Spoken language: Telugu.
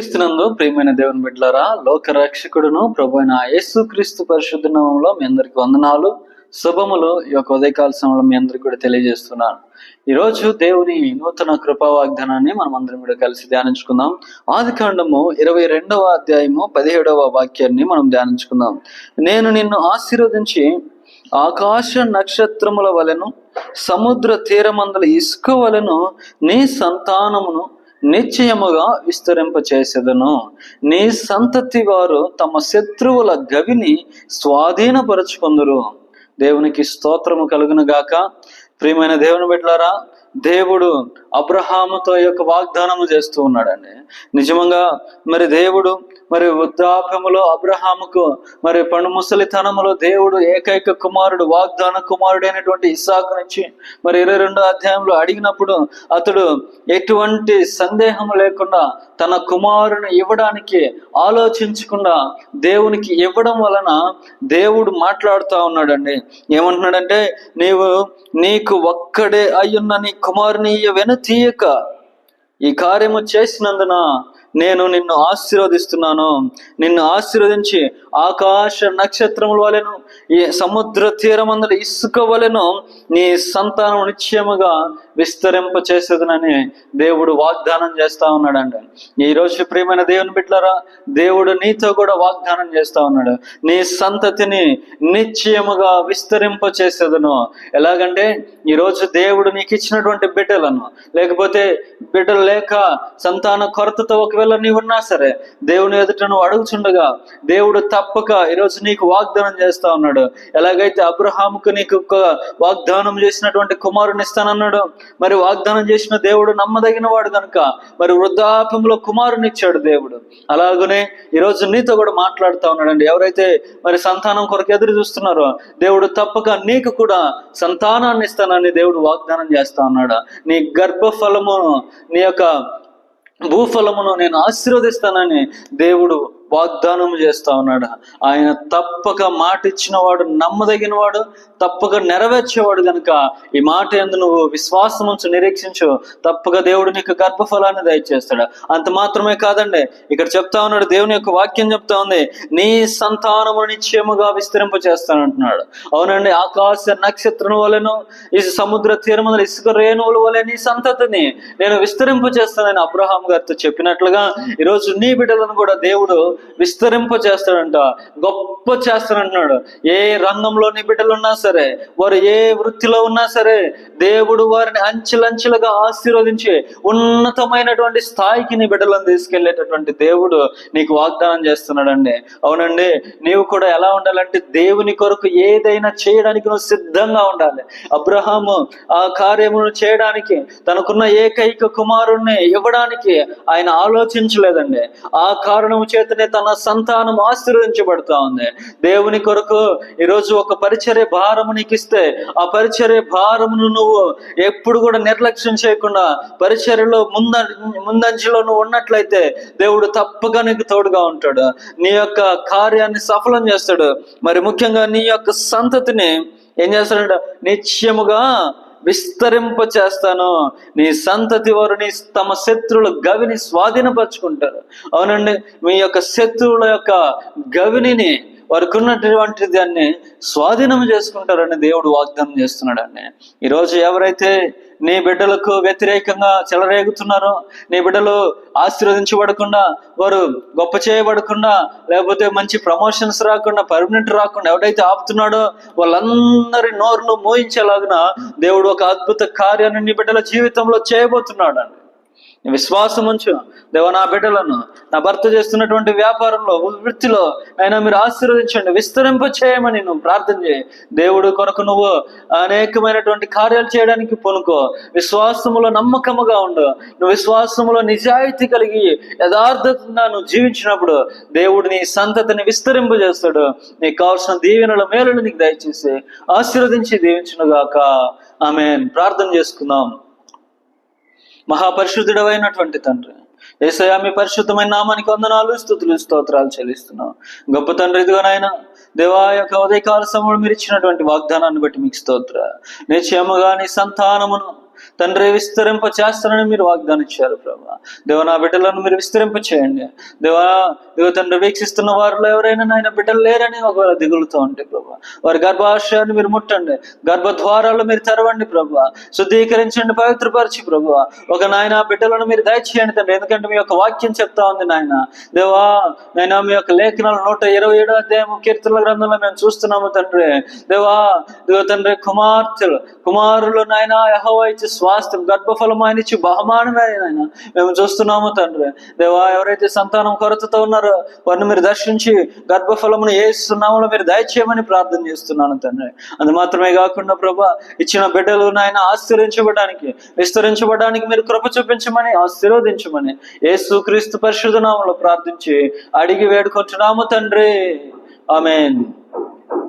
క్రీస్తునందు ప్రియమైన దేవుని బిడ్డలారా లోక రక్షకుడును ప్రభు అయిన యేసు క్రీస్తు పరిశుద్ధ నామంలో మీ అందరికి వందనాలు. శుభములు. ఈ యొక్క ఉదయకాల సమయంలో మీ అందరికి కూడా తెలియజేస్తున్నాను. ఈరోజు దేవుని నూతన కృపా వాగ్దానాన్ని మనం అందరం కూడా కలిసి ధ్యానించుకుందాం. ఆది కాండము ఇరవై రెండవ అధ్యాయము పదిహేడవ వాక్యాన్ని మనం ధ్యానించుకుందాం. నేను నిన్ను ఆశీర్వదించి ఆకాశ నక్షత్రముల వలెను సముద్ర తీరమందల ఇసుక వలెను నీ సంతానమును నిశ్చయముగా విస్తరింపచేసేదను. నీ సంతతి వారు తమ శత్రువుల గవిని స్వాధీనపరచుకుందరు. దేవునికి స్తోత్రము కలుగును గాక ప్రియమైన దేవుని బిడ్డలారా దేవుడు అబ్రహాముతో యొక్క వాగ్దానము చేస్తూ ఉన్నాడండి. నిజంగా మరి దేవుడు మరి వృద్ధాప్యములో అబ్రహాముకు మరి పండు ముసలితనములో దేవుడు ఏకైక కుమారుడు వాగ్దాన కుమారుడు అయినటువంటి ఇస్సాకు నుంచి మరి ఇరవై రెండో అధ్యాయంలో అడిగినప్పుడు అతడు ఎటువంటి సందేహం లేకుండా తన కుమారుని ఇవ్వడానికి ఆలోచించకుండా దేవునికి ఇవ్వడం వలన దేవుడు మాట్లాడుతూ ఉన్నాడండి. ఏమంటున్నాడంటే నీవు నీకు ఒక్కడే అయ్యున్న నీ కుమారుని వెను తీయక ఈ కార్యము చేసినందున నేను నిన్ను ఆశీర్వదిస్తున్నాను. నిన్ను ఆశీర్వదించి ఆకాశ నక్షత్రముల వలెను ఈ సముద్ర తీరమందల ఇసుక వలెను నీ సంతానం నిశ్చయముగా విస్తరింప చేసేదనని దేవుడు వాగ్దానం చేస్తా ఉన్నాడండి. ఈ రోజు ప్రియమైన దేవుని బిడ్డలారా దేవుడు నీతో కూడా వాగ్దానం చేస్తా ఉన్నాడు. నీ సంతతిని నిశ్చయముగా విస్తరింప చేసేదను ఎలాగంటే ఈ రోజు దేవుడు నీకు ఇచ్చినటువంటి బిడ్డలను లేకపోతే బిడ్డలు లేక సంతాన కొరతతో ఒకవేళ నీవు ఉన్నా సరే దేవుని ఎదుట నువ్వు అడుగుచుండగా దేవుడు తప్పక ఈరోజు నీకు వాగ్దానం చేస్తా ఉన్నాడు. ఎలాగైతే అబ్రహాముకు నీకు ఒక వాగ్దానం చేసినటువంటి కుమారుని ఇస్తానన్నాడు మరి వాగ్దానం చేసిన దేవుడు నమ్మదగిన వాడు కనుక మరి వృద్ధాప్యంలో కుమారుని ఇచ్చాడు దేవుడు. అలాగనే ఈరోజు నీతో కూడా మాట్లాడుతా ఉన్నాడండి. ఎవరైతే మరి సంతానం కొరకు ఎదురు చూస్తున్నారో దేవుడు తప్పక నీకు కూడా సంతానాన్ని ఇస్తానని దేవుడు వాగ్దానం చేస్తా ఉన్నాడు. నీ గర్భఫలమును నీ యొక్క భూఫలమును నేను ఆశీర్వదిస్తానని దేవుడు వాగ్దానం చేస్తా ఉన్నాడు. ఆయన తప్పక మాట ఇచ్చిన వాడు నమ్మదగిన వాడు తప్పక నెరవేర్చేవాడు కనుక ఈ మాట ఎందు నువ్వు విశ్వాసం ఉంచు నిరీక్షించు. తప్పక దేవుడు నీకు గర్భఫలాన్ని దయచేస్తాడు. అంత మాత్రమే కాదండి ఇక్కడ చెప్తా ఉన్నాడు దేవుని యొక్క వాక్యం చెప్తా ఉంది నీ సంతానము నిశ్చయముగా విస్తరింప చేస్తానంటున్నాడు. అవునండి ఆకాశ నక్షత్రం వలెను ఈ సముద్ర తీరముల ఇసుక రేణువుల వలె నీ సంతతిని నేను విస్తరింప చేస్తానని అబ్రహాం గారితో చెప్పినట్లుగా ఈరోజు నీ బిడ్డలను కూడా దేవుడు విస్తరింప చేస్తాడంట గొప్ప చేస్తాడంటున్నాడు ఏ రంగంలో నీ బిడ్డలు ఉన్నా సరే వారు ఏ వృత్తిలో ఉన్నా సరే దేవుడు వారిని అంచెలంచెలుగా ఆశీర్వదించి ఉన్నతమైనటువంటి స్థాయికి నీ బిడ్డలను తీసుకెళ్ళేటటువంటి దేవుడు నీకు వాగ్దానం చేస్తున్నాడండి. అవునండి నీవు కూడా ఎలా ఉండాలంటే దేవుని కొరకు ఏదైనా చేయడానికి నువ్వు సిద్ధంగా ఉండాలి. అబ్రహాము ఆ కార్యమును చేయడానికి తనకున్న ఏకైక కుమారుణ్ణి ఇవ్వడానికి ఆయన ఆలోచించలేదండి. ఆ కారణము చేతనే తన సంతానం ఆశీర్వదించబడుతా ఉంది. దేవుని కొరకు ఈరోజు ఒక పరిచర్య భారము నీకు ఇస్తే ఆ పరిచర్య భారమును నువ్వు ఎప్పుడు కూడా నిర్లక్ష్యం చేయకుండా పరిచర్యలో ముంద ముందంజలో నువ్వు ఉన్నట్లయితే దేవుడు తప్పగా నీకు తోడుగా ఉంటాడు. నీ యొక్క కార్యాన్ని సఫలం చేస్తాడు. మరి ముఖ్యంగా నీ యొక్క సంతతిని ఏం చేస్తాడంట? నిత్యముగా విస్తరింప చేస్తాను నీ సంతతి వారు నీ తమ శత్రువుల గవిని స్వాధీనపరచుకుంటారు. అవునండి మీ యొక్క శత్రువుల యొక్క గవిని వారికి ఉన్నటువంటి దాన్ని స్వాధీనం చేసుకుంటారని దేవుడు వాగ్దానం చేస్తున్నాడండి ఈరోజు ఎవరైతే నీ బిడ్డలకు వ్యతిరేకంగా చెలరేగుతున్నారో నీ బిడ్డలు ఆశీర్వదించబడకుండా వారు గొప్ప చేయబడకుండా లేకపోతే మంచి ప్రమోషన్స్ రాకుండా పర్మనెంట్ రాకుండా ఎవడైతే ఆపుతున్నాడో వాళ్ళందరి నోరును మోయించేలాగిన దేవుడు ఒక అద్భుత కార్యాన్ని నీ బిడ్డల జీవితంలో చేయబోతున్నాడు అండి విశ్వాసం ఉంచు. దేవ నా బిడ్డలను నా భర్త చేస్తున్నటువంటి వ్యాపారంలో వృత్తిలో అయినా మీరు ఆశీర్వదించండి విస్తరింప చేయమని నువ్వు ప్రార్థన చేయి. దేవుడు కొరకు నువ్వు అనేకమైనటువంటి కార్యాలు చేయడానికి పొనుకో. విశ్వాసములో నమ్మకముగా ఉండు. నువ్వు విశ్వాసములో నిజాయితీ కలిగి యథార్థంగా నువ్వు జీవించినప్పుడు దేవుడు నీ సంతతిని విస్తరింప చేస్తాడు. నీకు కావాల్సిన దీవెనల మేలులు నీకు దయచేసి ఆశీర్వదించి దీవించునుగాక. ఆమె ప్రార్థన చేసుకుందాం. మహాపరిశుద్ధుడమైనటువంటి తండ్రి. ఏసయా మీ పరిశుద్ధమైన నామానికి వందనాలు స్థుతులు స్తోత్రాలు చెల్లిస్తున్నాం. గొప్ప తండ్రి ఇదిగోనైనా దేవా యొక్క ఉదయకాల సమయంలో మీరు ఇచ్చినటువంటి వాగ్దానాన్ని బట్టి మీకు స్తోత్ర. నిశ్చయముగా నీ సంతానమును తండ్రి విస్తరింప చేస్తానని మీరు వాగ్దానం ఇచ్చారు ప్రభా. దేవ నా బిడ్డలను మీరు విస్తరింప చేయండి. దేవా దేవ తండ్రి వీక్షిస్తున్న వారిలో ఎవరైనా నాయన బిడ్డలు లేరని ఒకవేళ దిగులుతూ ఉంటే ప్రభా వారి గర్భాశయాన్ని మీరు ముట్టండి. గర్భద్వారాలు మీరు తెరవండి ప్రభా. శుద్ధీకరించండి పవిత్రపరచి ప్రభా. ఒక నాయన బిడ్డలను మీరు దయచేయండి తండ్రి ఎందుకంటే మీ యొక్క వాక్యం చెప్తా ఉంది నాయన. దేవా నాయన మీ యొక్క లేఖనాలు నూట ఇరవై ఏడో అధ్యాయం కీర్తన గ్రంథంలో మేము చూస్తున్నాము తండ్రి. దేవా దేవ తండ్రి కుమార్తెలు కుమారులు నాయన యహోవా ఇచ్చి స్వాస్థ్యం గర్భఫలం ఆయన ఇచ్చి బహుమానమే నాయన మేము చూస్తున్నాము తండ్రి. దేవా ఎవరైతే సంతానం కొరతతో ఉన్నారో వారిని మీరు దర్శించి గర్భఫలమును ఏ సున్నాములో మీరు దయచేయమని ప్రార్థన చేస్తున్నాను తండ్రి. అది మాత్రమే కాకుండా ప్రభా ఇచ్చిన బిడ్డలు నాయన ఆశీర్వించబడడానికి విస్తరించబడడానికి మీరు కృప చూపించమని ఆశీర్వదించమని ఏ క్రీస్తు పరిశుధనామంలో ప్రార్థించి అడిగి వేడుకుంటున్నాము తండ్రి. ఆమెన్.